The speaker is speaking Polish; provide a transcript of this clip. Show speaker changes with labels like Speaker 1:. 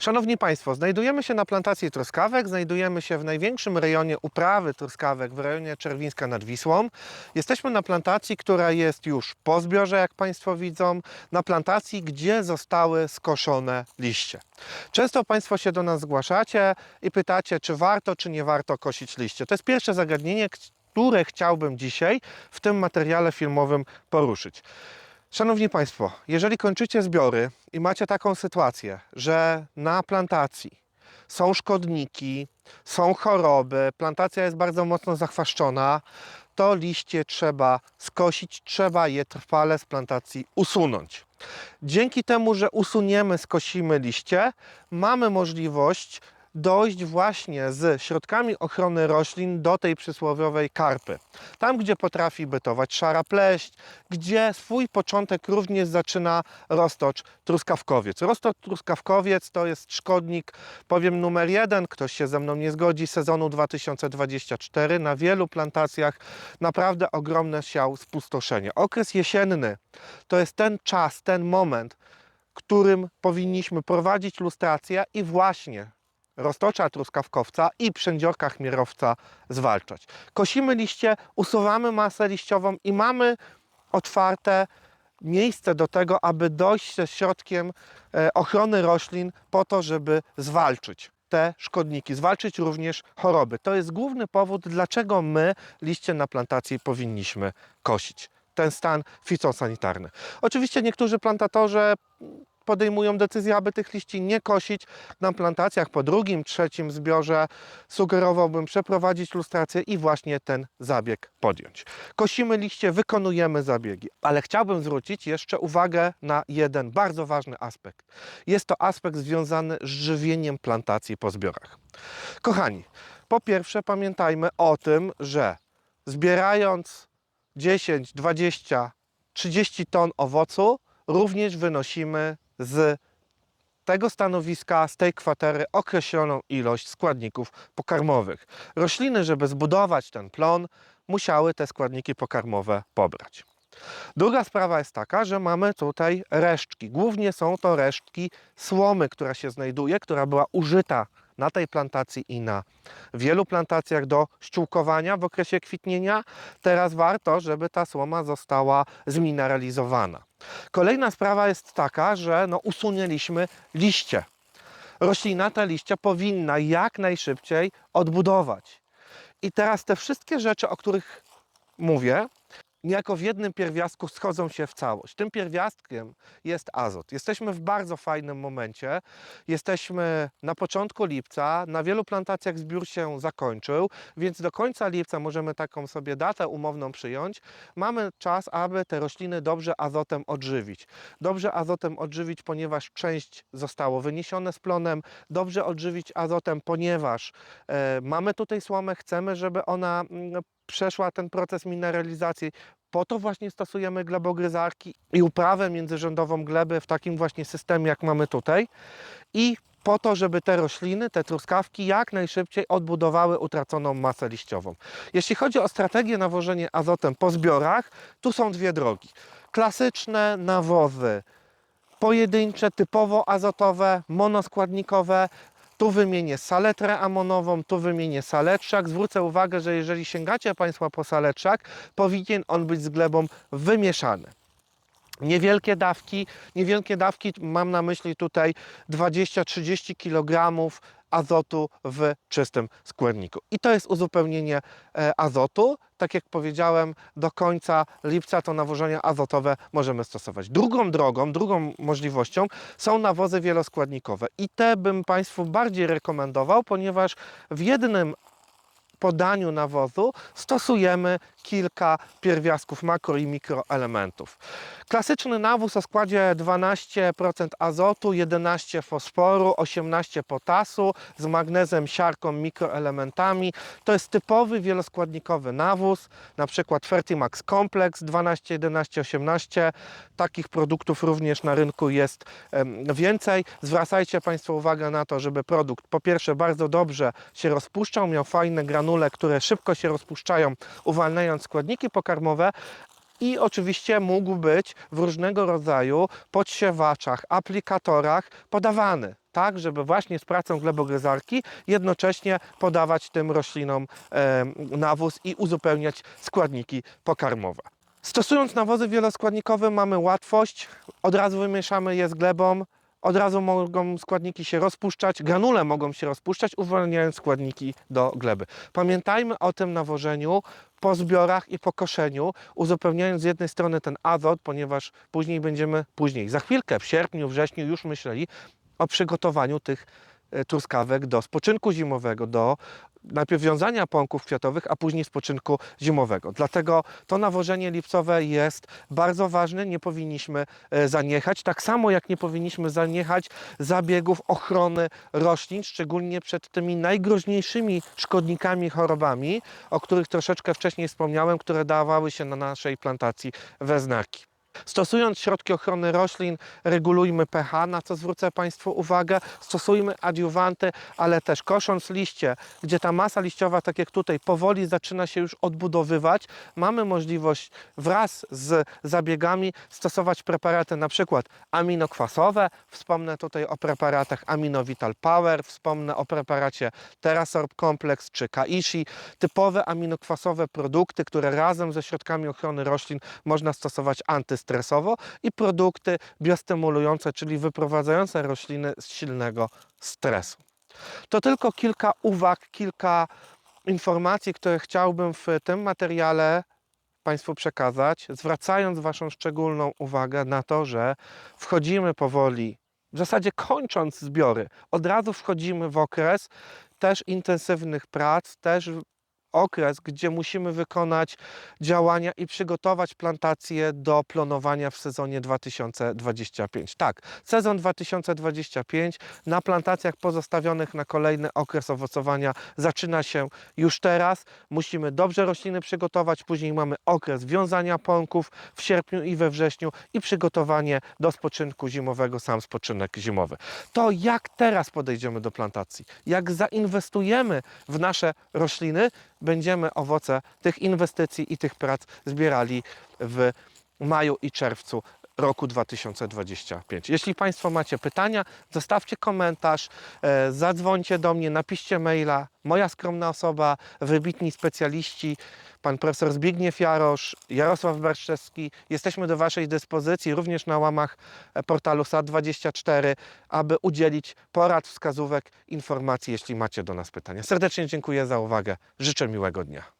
Speaker 1: Szanowni Państwo, znajdujemy się na plantacji truskawek, znajdujemy się w największym rejonie uprawy truskawek w rejonie Czerwińska nad Wisłą. Jesteśmy na plantacji, która jest już po zbiorze, jak Państwo widzą, na plantacji, gdzie zostały skoszone liście. Często Państwo się do nas zgłaszacie i pytacie, czy warto, czy nie warto kosić liście. To jest pierwsze zagadnienie, które chciałbym dzisiaj w tym materiale filmowym poruszyć. Szanowni Państwo, jeżeli kończycie zbiory i macie taką sytuację, że na plantacji są szkodniki, są choroby, plantacja jest bardzo mocno zachwaszczona, to liście trzeba skosić, trzeba je trwale z plantacji usunąć. Dzięki temu, że usuniemy, skosimy liście, mamy możliwość dojść właśnie z środkami ochrony roślin do tej przysłowiowej karpy. Tam, gdzie potrafi bytować szara pleść, gdzie swój początek również zaczyna roztocz truskawkowiec. Roztocz truskawkowiec to jest szkodnik, powiem numer jeden, ktoś się ze mną nie zgodzi, sezonu 2024. Na wielu plantacjach naprawdę ogromne siał spustoszenie. Okres jesienny to jest ten czas, ten moment, którym powinniśmy prowadzić lustrację i właśnie roztocza truskawkowca i przędziorka chmierowca zwalczać. Kosimy liście, usuwamy masę liściową i mamy otwarte miejsce do tego, aby dojść ze środkiem e, ochrony roślin po to, żeby zwalczyć te szkodniki, zwalczyć również choroby. To jest główny powód, dlaczego my liście na plantacji powinniśmy kosić. Ten stan fitosanitarny. Oczywiście niektórzy plantatorzy podejmują decyzję, aby tych liści nie kosić na plantacjach po drugim, trzecim zbiorze. Sugerowałbym przeprowadzić lustrację i właśnie ten zabieg podjąć. Kosimy liście, wykonujemy zabiegi, ale chciałbym zwrócić jeszcze uwagę na jeden bardzo ważny aspekt. Jest to aspekt związany z żywieniem plantacji po zbiorach. Kochani, po pierwsze pamiętajmy o tym, że zbierając 10, 20, 30 ton owocu, również wynosimy z tego stanowiska, z tej kwatery określoną ilość składników pokarmowych. Rośliny, żeby zbudować ten plon, musiały te składniki pokarmowe pobrać. Druga sprawa jest taka, że mamy tutaj resztki. Głównie są to resztki słomy, która się znajduje, która była użyta na tej plantacji i na wielu plantacjach do ściółkowania w okresie kwitnienia. Teraz warto, żeby ta słoma została zmineralizowana. Kolejna sprawa jest taka, że no usunęliśmy liście. Roślina te liście powinna jak najszybciej odbudować. I teraz te wszystkie rzeczy, o których mówię, niejako w jednym pierwiastku schodzą się w całość. Tym pierwiastkiem jest azot. Jesteśmy w bardzo fajnym momencie. Jesteśmy na początku lipca. Na wielu plantacjach zbiór się zakończył, więc do końca lipca możemy taką sobie datę umowną przyjąć. Mamy czas, aby te rośliny dobrze azotem odżywić. Dobrze azotem odżywić, ponieważ część zostało wyniesione z plonem. Dobrze odżywić azotem, ponieważ e, mamy tutaj słomę, chcemy, żeby ona mm, przeszła ten proces mineralizacji. Po to właśnie stosujemy glebogryzarki i uprawę międzyrządową gleby w takim właśnie systemie, jak mamy tutaj. I po to, żeby te rośliny, te truskawki jak najszybciej odbudowały utraconą masę liściową. Jeśli chodzi o strategię nawożenia azotem po zbiorach, tu są dwie drogi. Klasyczne nawozy pojedyncze, typowo azotowe, monoskładnikowe. Tu wymienię saletrę amonową, tu wymienię saletrzak. Zwrócę uwagę, że jeżeli sięgacie Państwo po saletrzak, powinien on być z glebą wymieszany. Niewielkie dawki, niewielkie dawki, mam na myśli tutaj 20-30 kg azotu w czystym składniku. I to jest uzupełnienie e, azotu. Tak jak powiedziałem, do końca lipca to nawożenia azotowe możemy stosować. Drugą drogą, drugą możliwością są nawozy wieloskładnikowe. I te bym Państwu bardziej rekomendował, ponieważ w jednym podaniu nawozu stosujemy kilka pierwiastków makro i mikroelementów. Klasyczny nawóz o składzie 12% azotu, 11 fosforu, 18 potasu z magnezem, siarką, mikroelementami. To jest typowy wieloskładnikowy nawóz, na przykład Fertimax Complex 12, 11, 18. Takich produktów również na rynku jest więcej. Zwracajcie Państwo uwagę na to, żeby produkt po pierwsze bardzo dobrze się rozpuszczał, miał fajne granule, które szybko się rozpuszczają, uwalniając składniki pokarmowe, i oczywiście mógł być w różnego rodzaju podsiewaczach, aplikatorach podawany. Tak, żeby właśnie z pracą glebogryzarki jednocześnie podawać tym roślinom e, nawóz i uzupełniać składniki pokarmowe. Stosując nawozy wieloskładnikowe mamy łatwość, od razu wymieszamy je z glebą, od razu mogą składniki się rozpuszczać, granule mogą się rozpuszczać, uwalniając składniki do gleby. Pamiętajmy o tym nawożeniu po zbiorach i po koszeniu, uzupełniając z jednej strony ten azot, ponieważ później będziemy, później, za chwilkę, w sierpniu, wrześniu już myśleli o przygotowaniu tych e, truskawek do spoczynku zimowego, do najpierw wiązania pąków kwiatowych, a później spoczynku zimowego. Dlatego to nawożenie lipcowe jest bardzo ważne, nie powinniśmy e, zaniechać. Tak samo jak nie powinniśmy zaniechać zabiegów ochrony roślin, szczególnie przed tymi najgroźniejszymi szkodnikami, chorobami, o których troszeczkę wcześniej wspomniałem, które dawały się na naszej plantacji weznaki. Stosując środki ochrony roślin, regulujmy pH, na co zwrócę Państwu uwagę. Stosujmy adiuwanty, ale też kosząc liście, gdzie ta masa liściowa, tak jak tutaj, powoli zaczyna się już odbudowywać, mamy możliwość wraz z zabiegami stosować preparaty na przykład aminokwasowe. Wspomnę tutaj o preparatach Aminovital Power, wspomnę o preparacie Terasorb Complex czy Kaishi. Typowe aminokwasowe produkty, które razem ze środkami ochrony roślin można stosować i produkty biostymulujące, czyli wyprowadzające rośliny z silnego stresu. To tylko kilka uwag, kilka informacji, które chciałbym w tym materiale Państwu przekazać, zwracając Waszą szczególną uwagę na to, że wchodzimy powoli, w zasadzie kończąc zbiory, od razu wchodzimy w okres też intensywnych prac, też okres, gdzie musimy wykonać działania i przygotować plantację do plonowania w sezonie 2025. Tak, sezon 2025 na plantacjach pozostawionych na kolejny okres owocowania zaczyna się już teraz. Musimy dobrze rośliny przygotować, później mamy okres wiązania pąków w sierpniu i we wrześniu i przygotowanie do spoczynku zimowego, sam spoczynek zimowy. To jak teraz podejdziemy do plantacji, jak zainwestujemy w nasze rośliny, będziemy owoce tych inwestycji i tych prac zbierali w maju i czerwcu roku 2025. Jeśli Państwo macie pytania, zostawcie komentarz, e, zadzwońcie do mnie, napiszcie maila. Moja skromna osoba, wybitni specjaliści, pan profesor Zbigniew Jarosz, Jarosław Barszczewski. Jesteśmy do Waszej dyspozycji również na łamach e, portalu SAT24, aby udzielić porad, wskazówek, informacji, jeśli macie do nas pytania. Serdecznie dziękuję za uwagę. Życzę miłego dnia.